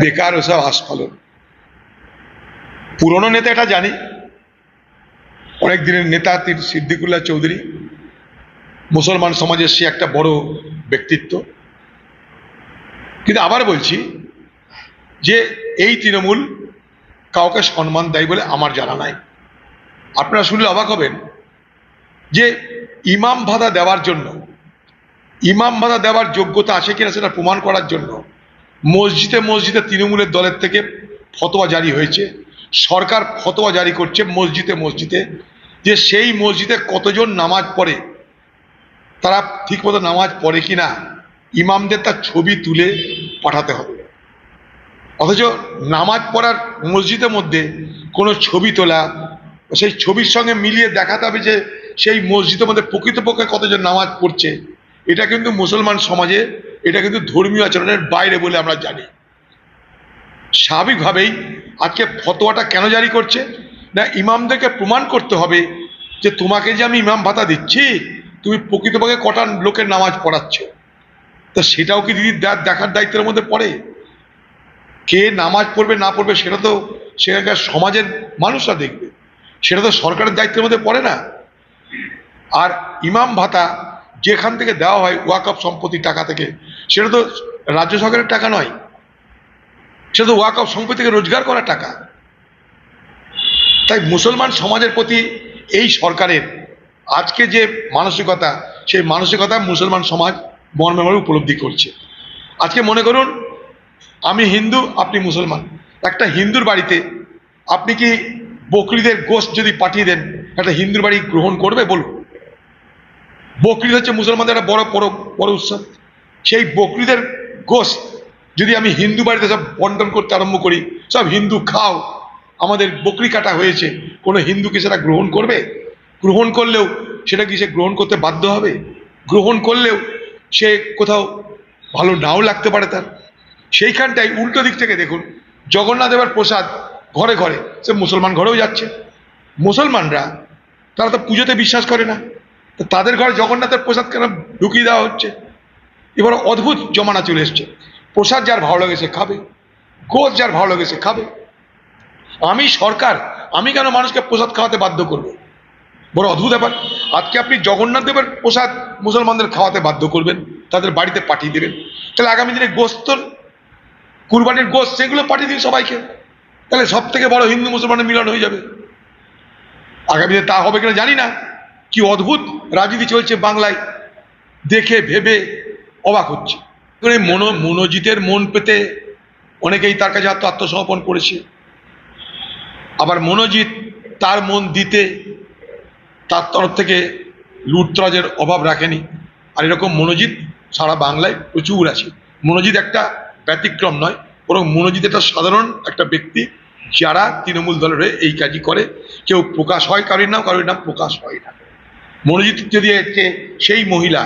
বেকার ওসব আস্ফালন পুরনো নেতা এটা জানি। অনেক দিনের নেতা তীর সিদ্দিকুল্লাহ চৌধুরী। মুসলমান সমাজের সে একটা বড় ব্যক্তিত্ব। কিন্তু আবার বলছি যে এই তৃণমূল কাউকে সম্মান দেয় বলে আমার জানা নাই। আপনারা শুনলে অবাক হবেন যে ইমাম ভাতা দেওয়ার জন্য, ইমাম ভাতা দেওয়ার যোগ্যতা আছে কিনা সেটা প্রমাণ করার জন্য মসজিদে মসজিদে তৃণমূলের দলের থেকে ফতোয়া জারি হয়েছে। সরকার ফতোয়া জারি করছে মসজিদে মসজিদে যে সেই মসজিদে কতজন নামাজ পড়ে, তারা ঠিকমতো নামাজ পড়ে কিনা, ইমামদের তার ছবি তুলে পাঠাতে হবে। অথচ নামাজ পড়ার মসজিদের মধ্যে কোনো ছবি তোলা, সেই ছবির সঙ্গে মিলিয়ে দেখাতে হবে যে সেই মসজিদের মধ্যে প্রকৃতপক্ষে কতজন নামাজ পড়ছে, এটা কিন্তু মুসলমান সমাজে এটা কিন্তু ধর্মীয় আচরণের বাইরে বলে আমরা জানি। স্বাভাবিকভাবেই আজকে ফতোয়াটা কেন জারি করছে? না, ইমামদেরকে প্রমাণ করতে হবে যে তোমাকে যে আমি ইমাম ভাতা দিচ্ছি, তুমি প্রকৃতপক্ষে কটা লোকের নামাজ পড়াচ্ছ। তা সেটাও কি দিদি দেখার দায়িত্বের মধ্যে পড়ে? কে নামাজ পড়বে, না পড়বে, সেটা তো সেখানকার সমাজের মানুষরা দেখবে। সেটা তো সরকারের দায়িত্বের মধ্যে পড়ে না। আর ইমাম ভাতা যেখান থেকে দেওয়া হয় ওয়াকফ সম্পত্তির টাকা থেকে, সেটা তো রাজ্য সরকারের টাকা নয়। সেটা তো ওয়াকফ সম্পত্তি থেকে রোজগার করা টাকা। তাই মুসলমান সমাজের প্রতি এই সরকারের আজকে যে মানসিকতা, সেই মানসিকতা মুসলমান সমাজ মর্মে উপলব্ধি করছে। আজকে মনে করুন, আমি হিন্দু, আপনি মুসলমান। একটা হিন্দুর বাড়িতে আপনি কি বকরিদের গোষ্ঠ যদি পাঠিয়ে দেন, একটা হিন্দুর বাড়ি গ্রহণ করবে বলুন। বকরিদ হচ্ছে মুসলমানদের একটা বড় বড় বড় উৎসব। সেই বকরিদের গোষ্ঠ যদি আমি হিন্দু বাড়িতে সব বন্টন করতে আরম্ভ করি, সব হিন্দু খাও, আমাদের বকরি কাটা হয়েছে, কোনো হিন্দু কি সেটা গ্রহণ করবে? গ্রহণ করলেও সেটা কি সে গ্রহণ করতে বাধ্য হবে? গ্রহণ করলেও সে কোথাও ভালো নাও লাগতে পারে তার। সেইখানটাই উল্টো দিক থেকে দেখুন, জগন্নাথ দেবের প্রসাদ ঘরে ঘরে, সে মুসলমান ঘরেও যাচ্ছে। মুসলমানরা, তারা তো পুজোতে বিশ্বাস করে না। তাদের ঘরে জগন্নাথের প্রসাদ কেন ঢুকিয়ে দেওয়া হচ্ছে? এবার অদ্ভুত জমানা চলে এসছে। প্রসাদ যার ভালো লাগে সে খাবে গোছ যার ভালো লাগে সে খাবে। আমি সরকার, আমি কেন মানুষকে প্রসাদ খাওয়াতে বাধ্য করব? বড় অদ্ভুত ব্যাপার। আজকে আপনি জগন্নাথ দেবের প্রসাদ মুসলমানদের খাওয়াতে বাধ্য করবেন, তাদের বাড়িতে পাঠিয়ে দেবেন। তাহলে আগামী দিনে গোস্ত, কুরবানির গোস্ত সেগুলো পাঠিয়ে দিন সবাইকে। তাহলে সব থেকে বড় হিন্দু মুসলমানের মিলন হয়ে যাবে। আগামী দিনে তা হবে কিনা জানি না। কি অদ্ভুত রাজনীতি চলছে বাংলায়। দেখে, ভেবে অবাক হচ্ছে। করে মনো, মনোজিতের মন পেতে অনেকেই তার কাছে আত্ম আত্মসমর্পণ করেছে। আবার মনোজিৎ তার মন দিতে তার তরফ থেকে লুটতরাজের অভাব রাখেনি। আর এরকম মনোজিৎ সারা বাংলায় প্রচুর আছে। মনোজিৎ একটা ব্যতিক্রম নয়, বরং মনোজিৎ একটা সাধারণ একটা ব্যক্তি যারা তৃণমূল দলের হয়ে এই কাজই করে। কেউ প্রকাশ হয়, কারোর নাম কারোর নাম প্রকাশ হয় না। মনোজিৎ যদি সেই মহিলা,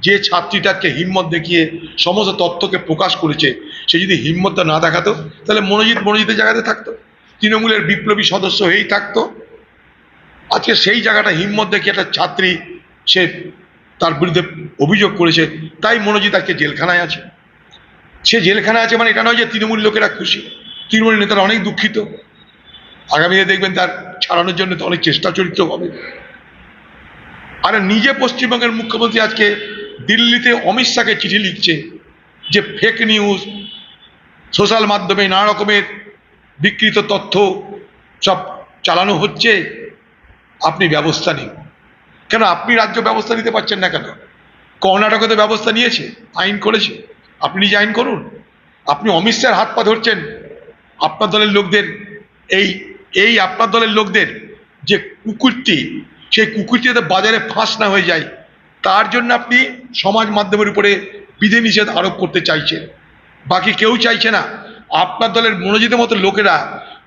যে ছাত্রীটাকে হিম্মত দেখিয়ে সমস্ত তথ্যকে প্রকাশ করেছে, সে যদি হিম্মতটা না দেখাতো, তাহলে মনোজিৎ মনোজিতের জায়গাতে থাকতো। তৃণমূলের বিপ্লবী সদস্য হয়েই থাকতো। আজকে সেই জায়গাটা হিম্মত দেখে একটা ছাত্রী সে তার বিরুদ্ধে অভিযোগ করেছে, তাই মনোজিৎ আজকে জেলখানায় আছে। সে জেলখানায় আছে মানে এটা নয় যে তৃণমূল লোকেরা খুশি। তৃণমূল নেতারা অনেক দুঃখিত। আগামীতে দেখবেন তার ছাড়ানোর জন্য তো অনেক চেষ্টা চরিত্র হবে। আর নিজে পশ্চিমবঙ্গের মুখ্যমন্ত্রী আজকে দিল্লিতে অমিত শাহকে চিঠি লিখছে যে ফেক নিউজ সোশ্যাল মাধ্যমে নানা রকমের বিকৃত তথ্য সব চালানো হচ্ছে। আপনি ব্যবস্থা নিন। কেন? আপনি রাজ্য ব্যবস্থা নিতে পারছেন না কেন? কর্ণাটকে তো ব্যবস্থা নিয়েছে, আইন করেছে। আপনি নিজে আইন করুন। আপনি অমিত শাহের হাত পা ধরছেন। আপনার দলের লোকদের, এই এই আপনার দলের লোকদের যে কুকুরটি সেই কুকুরটি যাতে বাজারে ফাঁস না হয়ে যায়, তার জন্য আপনি সমাজ মাধ্যমের উপরে বিধিনিষেধ আরোপ করতে চাইছেন। বাকি কেউ চাইছে না। আপনার দলের মনোজিতের মতো লোকেরা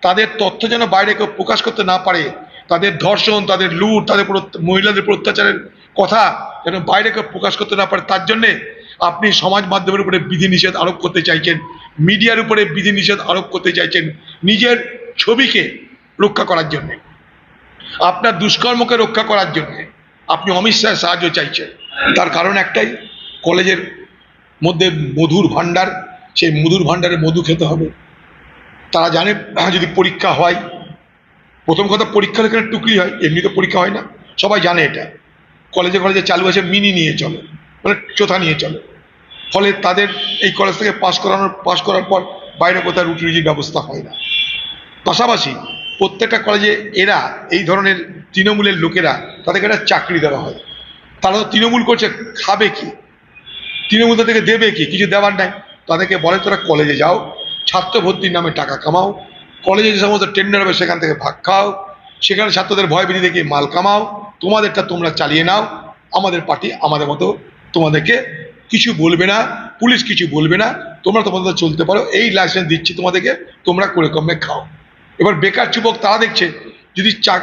তাদের তথ্য যেন বাইরে কেউ প্রকাশ করতে না পারে, তাদের ধর্ষণ, তাদের লুট, তাদের মহিলাদের উপর অত্যাচারের কথা যেন বাইরে কেউ প্রকাশ করতে না পারে, তার জন্যে আপনি সমাজ মাধ্যমের উপরে বিধিনিষেধ আরোপ করতে চাইছেন, মিডিয়ার উপরে বিধিনিষেধ আরোপ করতে চাইছেন নিজের ছবিকে রক্ষা করার জন্যে। আপনার দুষ্কর্মকে রক্ষা করার জন্য আপনি অমিত শাহের সাহায্য চাইছেন। তার কারণ একটাই, কলেজের মধ্যে মধুর ভাণ্ডার, সেই মধুর ভাণ্ডারে মধু খেতে হবে। তারা জানে যদি পরীক্ষা হয়, প্রথম কথা পরীক্ষা হলে এখানে টুকলি হয়? এমনি তো পরীক্ষা হয় না। সবাই জানে এটা। কলেজে কলেজে চালু আছে, মিনি নিয়ে চলে মানে চোথা নিয়ে চলে। ফলে তাদের এই কলেজ থেকে পাশ করানোর, পাশ করার পর বাইরে কোথাও রুটি রুজির ব্যবস্থা হয় না। পাশাপাশি প্রত্যেকটা কলেজে এরা এই ধরনের তৃণমূলের লোকেরা তাদেরকে একটা চাকরি দেওয়া হয়। তারা তো তৃণমূল করছে, খাবে কি? তৃণমূল তাদেরকে দেবে কি? কিছু দেওয়ার নাই। তাদেরকে বলে, তোরা কলেজে যাও, ছাত্র ভর্তির নামে টাকা কামাও কলেজে যে সমস্ত টেন্ডার হবে সেখান থেকে ভাগ খাও, সেখানে ছাত্রদের ভয় ভীতি দেখে মাল কামাও, তোমাদেরটা তোমরা চালিয়ে নাও, আমাদের পার্টি আমাদের মতো তোমাদেরকে কিছু বলবে না, পুলিশ কিছু বলবে না, তোমরা তোমাদের চলতে পারো, এই লাইসেন্স দিচ্ছি তোমাদেরকে, তোমরা করে কমে খাও। এবার বেকার যুবক তারা দেখছে, যদি চাক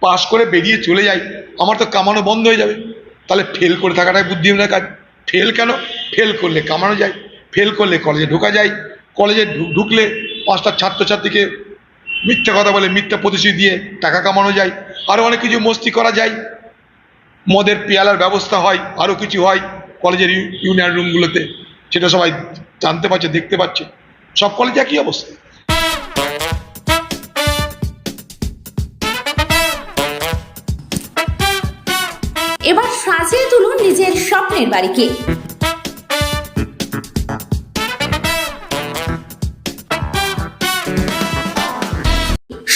পাশ করে বেরিয়ে চলে যায়, আমার তো কামানো বন্ধ হয়ে যাবে। তাহলে ফেল করে থাকাটাই বুদ্ধিমানের কাজ। ফেল কেন? ফেল করলে কামানো যায় ফেল করলে কলেজে ঢোকা যায়। কলেজে ঢুকলে পাঁচটা ছাত্রছাত্রীকে মিথ্যা কথা বলে, মিথ্যা প্রতিশ্রুতি দিয়ে টাকা কামানো যায়। আরও অনেক কিছু মস্তি করা যায়। মদের পেয়ালার ব্যবস্থা হয় আরও কিছু হয় কলেজের ইউনিয়ন রুমগুলোতে সেটা সবাই জানতে পারছে, দেখতে পাচ্ছে সব কলেজে একই অবস্থা। এবার সাজিয়ে তুলুন নিজের স্বপ্নের বাড়িকে।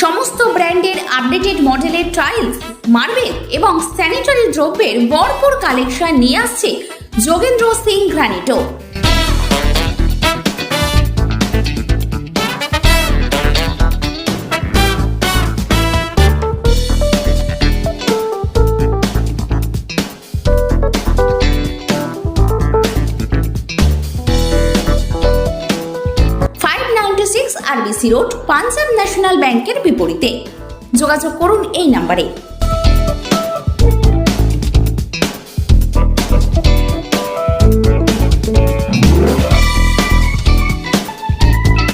সমস্ত ব্র্যান্ডের আপডেটেড মডেলের টাইলস মার্বেল এবং স্যানিটারি দ্রব্যের ভরপুর কালেকশন নিয়ে আসছে Jogendra Singh Granito. Six road Punjab national ব্যাংকের বিপরীতে। যোগাযোগ করুন এই নাম্বারে।